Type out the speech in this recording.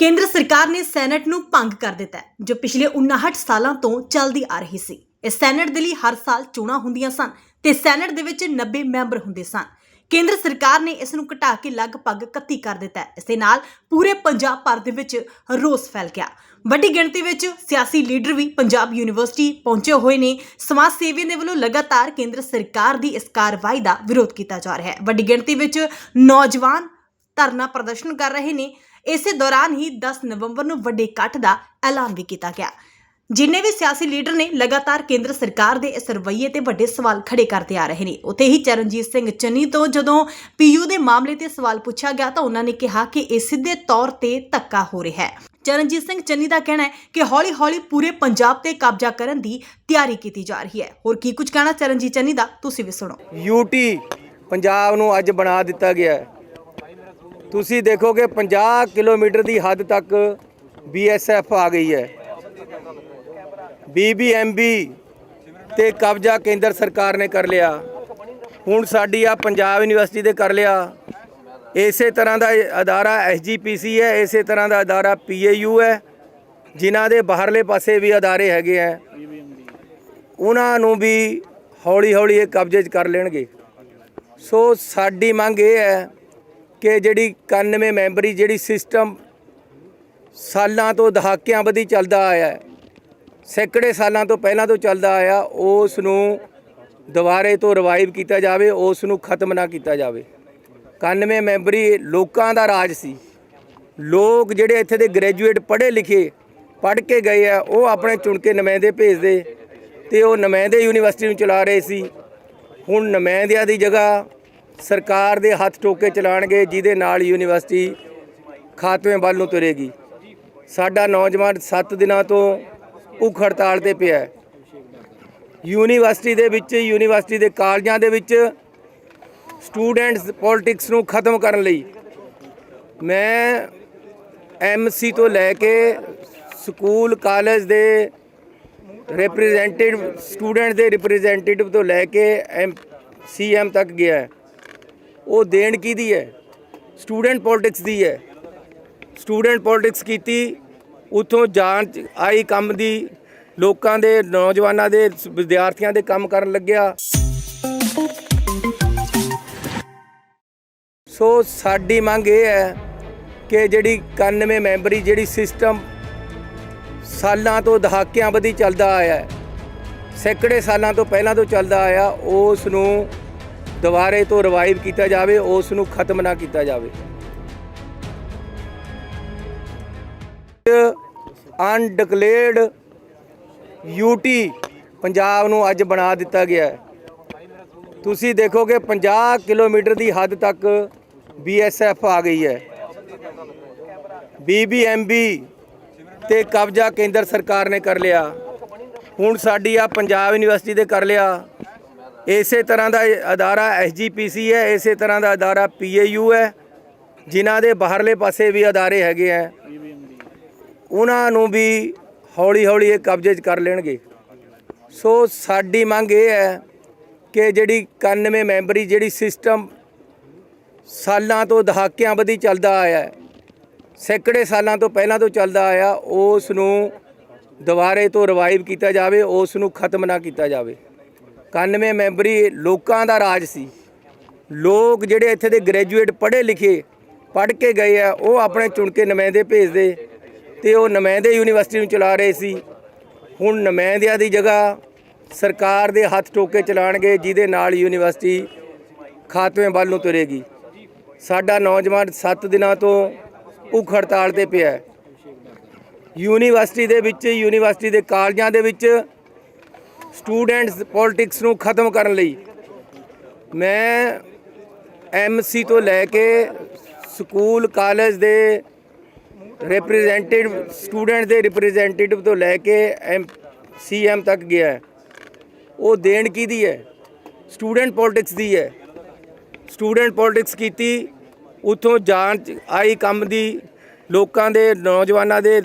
ਕੇਂਦਰ ਸਰਕਾਰ ਨੇ ਸੈਨੇਟ ਨੂੰ ਭੰਗ ਕਰ ਦਿੱਤਾ ਹੈ, ਜੋ ਪਿਛਲੇ 59 ਸਾਲਾਂ ਤੋਂ ਚੱਲਦੀ ਆ ਰਹੀ ਸੀ। ਇਸ ਸੈਨੇਟ ਦੇ ਲਈ ਹਰ ਸਾਲ ਚੋਣਾਂ ਹੁੰਦੀਆਂ ਸਨ ਤੇ ਸੈਨੇਟ ਦੇ ਵਿੱਚ 90 ਮੈਂਬਰ ਹੁੰਦੇ ਸਨ। ਕੇਂਦਰ ਸਰਕਾਰ ਨੇ ਇਸ ਨੂੰ ਘਟਾ ਕੇ ਲਗਭਗ 31 ਕਰ ਦਿੱਤਾ ਹੈ। ਇਸ ਦੇ ਨਾਲ ਪੂਰੇ ਪੰਜਾਬ ਭਰ ਦੇ ਵਿੱਚ ਰੋਸ ਫੈਲ ਗਿਆ। ਵੱਡੀ ਗਿਣਤੀ ਵਿੱਚ ਸਿਆਸੀ ਲੀਡਰ ਵੀ ਪੰਜਾਬ ਯੂਨੀਵਰਸਿਟੀ ਪਹੁੰਚੇ ਹੋਏ ਨੇ। ਸਮਾਜ ਸੇਵੀਆਂ ਦੇ ਵੱਲੋਂ ਲਗਾਤਾਰ ਕੇਂਦਰ ਸਰਕਾਰ ਦੀ ਇਸ ਕਾਰਵਾਈ ਦਾ ਵਿਰੋਧ ਕੀਤਾ ਜਾ ਰਿਹਾ ਹੈ। ਵੱਡੀ ਗਿਣਤੀ ਵਿੱਚ ਨੌਜਵਾਨ ਧਰਨਾ ਪ੍ਰਦਰਸ਼ਨ ਕਰ ਰਹੇ ਨੇ। ਇਸੇ ਦੌਰਾਨ ਹੀ 10 ਨਵੰਬਰ ਨੂੰ ਵੱਡੇ ਇਕੱਠ ਦਾ ਐਲਾਨ ਵੀ ਕੀਤਾ ਗਿਆ। ਜਿੰਨੇ ਵੀ ਸਿਆਸੀ ਲੀਡਰ ਨੇ ਲਗਾਤਾਰ ਕੇਂਦਰ ਸਰਕਾਰ ਦੇ ਇਸ ਰਵੱਈਏ ਤੇ ਵੱਡੇ ਸਵਾਲ ਖੜੇ ਕਰਦੇ ਆ ਰਹੇ ਨੇ। ਉੱਥੇ ਹੀ ਚਰਨਜੀਤ ਸਿੰਘ ਚੰਨੀ ਤੋਂ ਜਦੋਂ ਪੀਯੂ ਦੇ ਮਾਮਲੇ ਤੇ ਸਵਾਲ ਪੁੱਛਿਆ ਗਿਆ ਤਾਂ ਉਹਨਾਂ ਨੇ ਕਿਹਾ ਕਿ ਇਹ ਸਿੱਧੇ ਤੌਰ ਤੇ ਧੱਕਾ ਹੋ ਰਿਹਾ ਹੈ। ਚਰਨਜੀਤ ਸਿੰਘ ਚੰਨੀ ਦਾ ਕਹਿਣਾ ਹੈ ਕਿ ਹੌਲੀ-ਹੌਲੀ ਪੂਰੇ ਪੰਜਾਬ ਤੇ ਕਬਜ਼ਾ ਕਰਨ ਦੀ ਤਿਆਰੀ ਕੀਤੀ ਜਾ ਰਹੀ ਹੈ। ਹੋਰ ਕੀ ਕੁਝ ਕਹਿਣਾ ਚਰਨਜੀਤ ਚੰਨੀ ਦਾ, ਤੁਸੀਂ ਵੀ ਸੁਣੋ। ਯੂਟੀ ਪੰਜਾਬ ਨੂੰ ਅੱਜ ਬਣਾ ਦਿੱਤਾ ਗਿਆ ਹੈ। ਤੁਸੀਂ ਦੇਖੋਗੇ 50 ਕਿਲੋਮੀਟਰ ਦੀ ਹੱਦ ਤੱਕ ਬੀਐਸਐਫ ਆ ਗਈ ਹੈ। ਬੀਬੀਐਮਬੀ ਤੇ ਕਬਜ਼ਾ ਕੇਂਦਰ ਸਰਕਾਰ ਨੇ ਕਰ ਲਿਆ। ਹੁਣ ਸਾਡੀ ਆ ਪੰਜਾਬ ਯੂਨੀਵਰਸਿਟੀ ਦੇ ਕਰ ਲਿਆ। ਇਸੇ ਤਰ੍ਹਾਂ ਦਾ ਇਹ ਅਦਾਰਾ ਐਸਜੀਪੀਸੀ ਹੈ, ਇਸੇ ਤਰ੍ਹਾਂ ਦਾ ਅਦਾਰਾ ਪੀਏਯੂ ਹੈ, ਜਿਨ੍ਹਾਂ ਦੇ ਬਾਹਰਲੇ ਪਾਸੇ ਵੀ ਅਦਾਰੇ ਹੈਗੇ ਆ ਉਹਨਾਂ ਨੂੰ ਵੀ ਹੌਲੀ ਹੌਲੀ ਇਹ ਕਬਜ਼ੇ 'ਚ ਕਰ ਲੈਣਗੇ। ਸੋ ਸਾਡੀ ਮੰਗ ਇਹ ਹੈ ਕਿ ਜਿਹੜੀ 91 ਮੈਂਬਰੀ ਜਿਹੜੀ ਸਿਸਟਮ ਸਾਲਾਂ ਤੋਂ ਦਹਾਕਿਆਂ ਵਧੀ ਚੱਲਦਾ ਆਇਆ ਹੈ, ਸੈਂਕੜੇ ਸਾਲਾਂ ਤੋਂ ਪਹਿਲਾਂ ਤੋਂ ਚੱਲਦਾ ਆਇਆ ਉਸ ਨੂੰ ਦੁਬਾਰੇ ਤੋਂ ਰਿਵਾਈਵ ਕੀਤਾ ਜਾਵੇ ਉਸ ਨੂੰ ਖਤਮ ਨਾ ਕੀਤਾ ਜਾਵੇ। 91 ਮੈਂਬਰੀ ਲੋਕਾਂ ਦਾ ਰਾਜ ਸੀ। ਲੋਕ ਜਿਹੜੇ ਇੱਥੇ ਦੇ ਗ੍ਰੈਜੂਏਟ ਪੜ੍ਹੇ ਲਿਖੇ, ਪੜ੍ਹ ਕੇ ਗਏ ਆ, ਉਹ ਆਪਣੇ ਚੁਣ ਕੇ ਨੁਮਾਇੰਦੇ ਭੇਜਦੇ ਤੇ ਉਹ ਨੁਮਾਇੰਦੇ ਯੂਨੀਵਰਸਿਟੀ ਨੂੰ ਚਲਾ ਰਹੇ ਸੀ। ਹੁਣ ਨੁਮਾਇੰਦਿਆਂ ਦੀ ਜਗ੍ਹਾ ਸਰਕਾਰ ਦੇ ਹੱਥ ਟੋਕੇ ਚਲਾਣਗੇ, ਜਿਹਦੇ ਨਾਲ ਯੂਨੀਵਰਸਿਟੀ ਖਾਤਮੇ ਵੱਲ ਨੂੰ ਤੁਰੇਗੀ। ਸਾਡਾ ਨੌਜਵਾਨ 7 ਦਿਨਾਂ ਤੋਂ ਭੁੱਖ ਹੜਤਾਲ ਤੇ ਪਿਆ ਹੈ। ਯੂਨੀਵਰਸਿਟੀ ਦੇ ਵਿੱਚ, ਯੂਨੀਵਰਸਿਟੀ ਦੇ ਕਾਲਜਾਂ ਦੇ ਵਿੱਚ ਸਟੂਡੈਂਟਸ ਪੋਲਿਟਿਕਸ ਨੂੰ ਖਤਮ ਕਰਨ ਲਈ ਮੈਂ ਐਮਸੀ ਤੋਂ ਲੈ ਕੇ ਸਕੂਲ, ਕਾਲਜ ਦੇ ਰਿਪਰੈਜ਼ੈਂਟੇਟਿਵ ਸਟੂਡੈਂਟ ਦੇ ਰਿਪਰੈਜ਼ੈਂਟੇਟਿਵ ਤੋਂ ਲੈ ਕੇ ਐਮ ਸੀਐਮ ਤੱਕ ਗਿਆ ਉਹ ਦੇਣ ਕਿਹਦੀ ਹੈ? ਸਟੂਡੈਂਟ ਪੋਲਿਟਿਕਸ ਦੀ ਹੈ। ਸਟੂਡੈਂਟ ਪੋਲਿਟਿਕਸ ਕੀਤੀ, ਉਥੋਂ ਜਾਂਚ ਆਈ ਕੰਮ ਦੀ, ਲੋਕਾਂ ਦੇ, ਨੌਜਵਾਨਾਂ ਦੇ, ਵਿਦਿਆਰਥੀਆਂ ਦੇ ਕੰਮ ਕਰਨ ਲੱਗਿਆ। ਸੋ ਸਾਡੀ ਮੰਗ ਇਹ ਹੈ ਕਿ ਜਿਹੜੀ 91 ਮੈਂਬਰੀ, ਜਿਹੜੀ ਸਿਸਟਮ ਸਾਲਾਂ ਤੋਂ ਦਹਾਕਿਆਂ ਵਧੀ ਚੱਲਦਾ ਆਇਆ ਹੈ, ਸੈਂਕੜੇ ਸਾਲਾਂ ਤੋਂ ਪਹਿਲਾਂ ਤੋਂ ਚੱਲਦਾ ਆਇਆ, ਉਸ ਨੂੰ ਦੁਬਾਰੇ ਤੋਂ ਰਿਵਾਈਵ ਕੀਤਾ ਜਾਵੇ ਉਸ ਨੂੰ ਖਤਮ ਨਾ ਕੀਤਾ ਜਾਵੇ। ਅਨਡਿਕਲੇਅਰਡ ਯੂਟੀ ਪੰਜਾਬ ਨੂੰ ਅੱਜ ਬਣਾ ਦਿੱਤਾ ਗਿਆ ਹੈ। ਤੁਸੀਂ ਦੇਖੋਗੇ 50 ਕਿਲੋਮੀਟਰ ਦੀ ਹੱਦ ਤੱਕ ਬੀਐਸਐਫ ਆ ਗਈ ਹੈ। ਬੀਬੀਐਮਬੀ ਤੇ ਕਬਜ਼ਾ ਕੇਂਦਰ ਸਰਕਾਰ ਨੇ ਕਰ ਲਿਆ। ਹੁਣ ਸਾਡੀ ਆ ਪੰਜਾਬ ਯੂਨੀਵਰਸਿਟੀ ਦੇ ਕਰ ਲਿਆ। ਇਸੇ ਤਰ੍ਹਾਂ ਦਾ ਇਹ ਅਦਾਰਾ ਐਸਜੀਪੀਸੀ ਹੈ, ਇਸੇ ਤਰ੍ਹਾਂ ਦਾ ਅਦਾਰਾ ਪੀਏਯੂ ਹੈ, ਜਿਨ੍ਹਾਂ ਦੇ ਬਾਹਰਲੇ ਪਾਸੇ ਵੀ ਅਦਾਰੇ ਹੈਗੇ ਆ ਉਹਨਾਂ ਨੂੰ ਵੀ ਹੌਲੀ ਹੌਲੀ ਇਹ ਕਬਜ਼ੇ 'ਚ ਕਰ ਲੈਣਗੇ। ਸੋ ਸਾਡੀ ਮੰਗ ਇਹ ਹੈ ਕਿ ਜਿਹੜੀ 91 ਮੈਂਬਰੀ ਜਿਹੜੀ ਸਿਸਟਮ ਸਾਲਾਂ ਤੋਂ ਦਹਾਕਿਆਂ ਵਧੀ ਚੱਲਦਾ ਆਇਆ ਹੈ, ਸੈਂਕੜੇ ਸਾਲਾਂ ਤੋਂ ਪਹਿਲਾਂ ਤੋਂ ਚੱਲਦਾ ਆਇਆ, ਉਸ ਨੂੰ ਦੁਬਾਰੇ ਤੋਂ ਰਿਵਾਈਵ ਕੀਤਾ ਜਾਵੇ, ਉਸ ਨੂੰ ਖਤਮ ਨਾ ਕੀਤਾ ਜਾਵੇ। 91 ਮੈਂਬਰੀ ਲੋਕਾਂ ਦਾ ਰਾਜ ਸੀ। ਲੋਕ ਜਿਹੜੇ ਇੱਥੇ ਦੇ ਗ੍ਰੈਜੂਏਟ ਪੜ੍ਹੇ ਲਿਖੇ, ਪੜ੍ਹ ਕੇ ਗਏ ਆ, ਉਹ ਆਪਣੇ ਚੁਣ ਕੇ ਨੁਮਾਇੰਦੇ ਭੇਜਦੇ ਤੇ ਉਹ ਨੁਮਾਇੰਦੇ ਯੂਨੀਵਰਸਿਟੀ ਨੂੰ ਚਲਾ ਰਹੇ ਸੀ। ਹੁਣ ਨੁਮਾਇੰਦਿਆਂ ਦੀ ਜਗ੍ਹਾ ਸਰਕਾਰ ਦੇ ਹੱਥ ਟੋਕੇ ਚਲਾਣਗੇ, ਜਿਹਦੇ ਨਾਲ ਯੂਨੀਵਰਸਿਟੀ ਖਾਤਮੇ ਵੱਲ ਨੂੰ ਤੁਰੇਗੀ। ਸਾਡਾ ਨੌਜਵਾਨ 7 ਦਿਨਾਂ ਤੋਂ ਭੁੱਖ ਹੜਤਾਲ ਤੇ ਪਿਆ ਯੂਨੀਵਰਸਿਟੀ ਦੇ ਵਿੱਚ, ਯੂਨੀਵਰਸਿਟੀ ਦੇ ਕਾਲਜਾਂ ਦੇ ਵਿੱਚ ਸਟੂਡੈਂਟਸ ਪੋਲਿਟਿਕਸ ਨੂੰ ਖਤਮ ਕਰਨ ਲਈ ਮੈਂ ਐਮਸੀ ਤੋਂ ਲੈ ਕੇ ਸਕੂਲ, ਕਾਲਜ ਦੇ ਰਿਪਰੈਜ਼ੈਂਟੇਟਿਵ ਸਟੂਡੈਂਟ ਦੇ ਰਿਪਰੈਜ਼ੈਂਟੇਟਿਵ ਤੋਂ ਲੈ ਕੇ ਐਮ, ਸੀਐਮ ਤੱਕ ਗਿਆ ਉਹ ਦੇਣ ਕਿਹਦੀ ਹੈ? ਸਟੂਡੈਂਟ ਪੋਲਿਟਿਕਸ ਦੀ ਹੈ। ਸਟੂਡੈਂਟ ਪੋਲਿਟਿਕਸ ਕੀਤੀ, ਉਥੋਂ ਜਾਂਚ ਆਈ ਕੰਮ ਦੀ, ਲੋਕਾਂ ਦੇ, ਨੌਜਵਾਨਾਂ ਦੇ